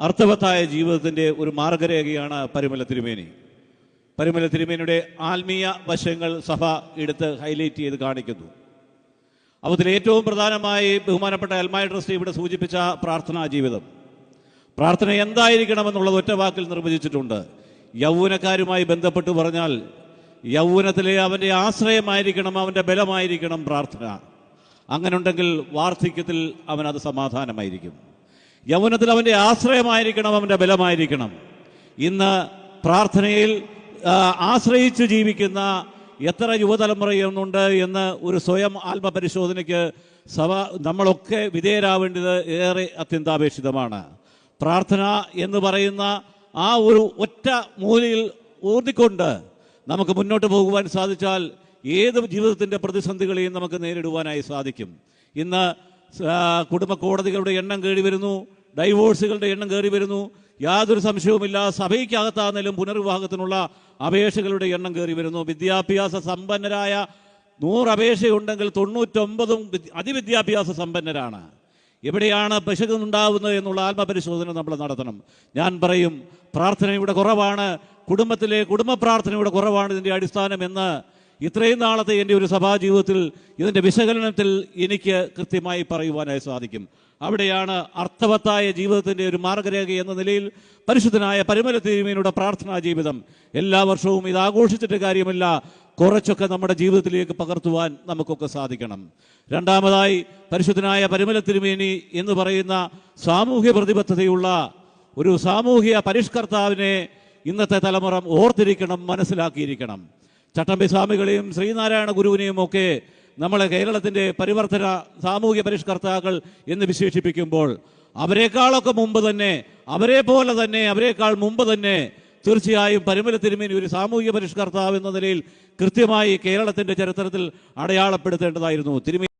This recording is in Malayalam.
അർത്ഥവത്തായ ജീവിതത്തിന്റെ ഒരു മാർഗരേഖയാണ് പരിമല തിരുമേനി. പരിമല തിരുമേനിയുടെ ആത്മീയ വശങ്ങൾ സഭ എടുത്ത് ഹൈലൈറ്റ് ചെയ്ത് കാണിക്കുന്നു. അവത്തിൽ ഏറ്റവും പ്രധാനമായി ബഹുമാനപ്പെട്ട അൽമായ ട്രസ്റ്റ് ഇവിടെ സൂചിപ്പിച്ച പ്രാർത്ഥനാ ജീവിതം. പ്രാർത്ഥന എന്തായിരിക്കണമെന്നുള്ളത് ഒറ്റ വാക്കിൽ നിർവചിച്ചിട്ടുണ്ട്. യൗവനക്കാരുമായി ബന്ധപ്പെട്ട് പറഞ്ഞാൽ യൗവനത്തിലെ അവന്റെ ആശ്രയമായിരിക്കണം അവന്റെ ബലമായിരിക്കണം പ്രാർത്ഥന. അങ്ങനെയുണ്ടെങ്കിൽ വാർദ്ധക്യത്തിൽ അവനത് സമാധാനമായിരിക്കും. യൗവനത്തിൽ അവന്റെ ആശ്രയമായിരിക്കണം അവന്റെ ബലമായിരിക്കണം. ഇന്ന് പ്രാർത്ഥനയിൽ ആശ്രയിച്ച് ജീവിക്കുന്ന എത്ര യുവതലമുറയൊന്നുണ്ട് എന്ന് ഒരു സ്വയം ആത്മപരിശോധനയ്ക്ക് സഭ നമ്മളൊക്കെ വിധേയരാവേണ്ടത് ഏറെ അത്യന്താപേക്ഷിതമാണ്. പ്രാർത്ഥന എന്ന് പറയുന്ന ആ ഒരു ഒറ്റ മൂലയിൽ ഊർന്നിക്കൊണ്ട് നമുക്ക് മുന്നോട്ട് പോകുവാൻ സാധിച്ചാൽ ഏത് ജീവിതത്തിന്റെ പ്രതിസന്ധികളെയും നമുക്ക് നേരിടുവാനായി സാധിക്കും. ഇന്ന് കുടുംബ കോടതികളുടെ എണ്ണം കയറി വരുന്നു. ഡൈവോഴ്സുകളുടെ എണ്ണം കയറി വരുന്നു. യാതൊരു സംശയവുമില്ല. സഭയ്ക്കകത്താണെങ്കിലും പുനർവിവാഹത്തിനുള്ള അപേക്ഷകളുടെ എണ്ണം കയറി വരുന്നു. വിദ്യാഭ്യാസ സമ്പന്നരായ നൂറ് അപേക്ഷയുണ്ടെങ്കിൽ തൊണ്ണൂറ്റൊമ്പതും വിദ്യ- അതിവിദ്യാഭ്യാസ സമ്പന്നരാണ്. എവിടെയാണ് പിശകുണ്ടാവുന്നത് എന്നുള്ള ആത്മപരിശോധന നമ്മൾ നടത്തണം. ഞാൻ പറയും പ്രാർത്ഥനയുടെ കുറവാണ്. കുടുംബത്തിലെ കുടുംബ പ്രാർത്ഥനയുടെ കുറവാണ് ഇതിന്റെ അടിസ്ഥാനം എന്ന് ഇത്രയും നാളത്തെ എന്റെ ഒരു സഭാ ജീവിതത്തിൽ ഇതിന്റെ വിശകലനത്തിൽ എനിക്ക് കൃത്യമായി പറയുവാനായി സാധിക്കും. അവിടെയാണ് അർത്ഥവത്തായ ജീവിതത്തിന്റെ ഒരു മാർഗരേഖ എന്ന നിലയിൽ പരിശുദ്ധനായ പരിമല തിരുമേനിയുടെ പ്രാർത്ഥനാ ജീവിതം. എല്ലാ വർഷവും ഇത് ആഘോഷിച്ചിട്ട് കാര്യമില്ല കുറച്ചൊക്കെ നമ്മുടെ ജീവിതത്തിലേക്ക് പകർത്തുവാൻ നമുക്കൊക്കെ സാധിക്കണം. രണ്ടാമതായി പരിശുദ്ധനായ പരിമല തിരുമേനി എന്ന് പറയുന്ന സാമൂഹ്യ പ്രതിബദ്ധതയുള്ള ഒരു സാമൂഹിക പരിഷ്കർത്താവിനെ ഇന്നത്തെ തലമുറ ഓർത്തിരിക്കണം മനസ്സിലാക്കിയിരിക്കണം. ചട്ടമ്പി സ്വാമികളെയും ശ്രീനാരായണ ഗുരുവിനെയും ഒക്കെ നമ്മളെ കേരളത്തിന്റെ പരിവർത്തന സാമൂഹ്യ പരിഷ്കർത്താക്കൾ എന്ന് വിശേഷിപ്പിക്കുമ്പോൾ അവരെക്കാളൊക്കെ മുമ്പ് തന്നെ അവരെ പോലെ തന്നെ അവരെക്കാൾ മുമ്പ് തന്നെ തീർച്ചയായും പരിമല തിരുമേനി ഒരു സാമൂഹ്യ പരിഷ്കർത്താവ് എന്ന നിലയിൽ കൃത്യമായി കേരളത്തിന്റെ ചരിത്രത്തിൽ അടയാളപ്പെടുത്തേണ്ടതായിരുന്നു. തിരുമേനി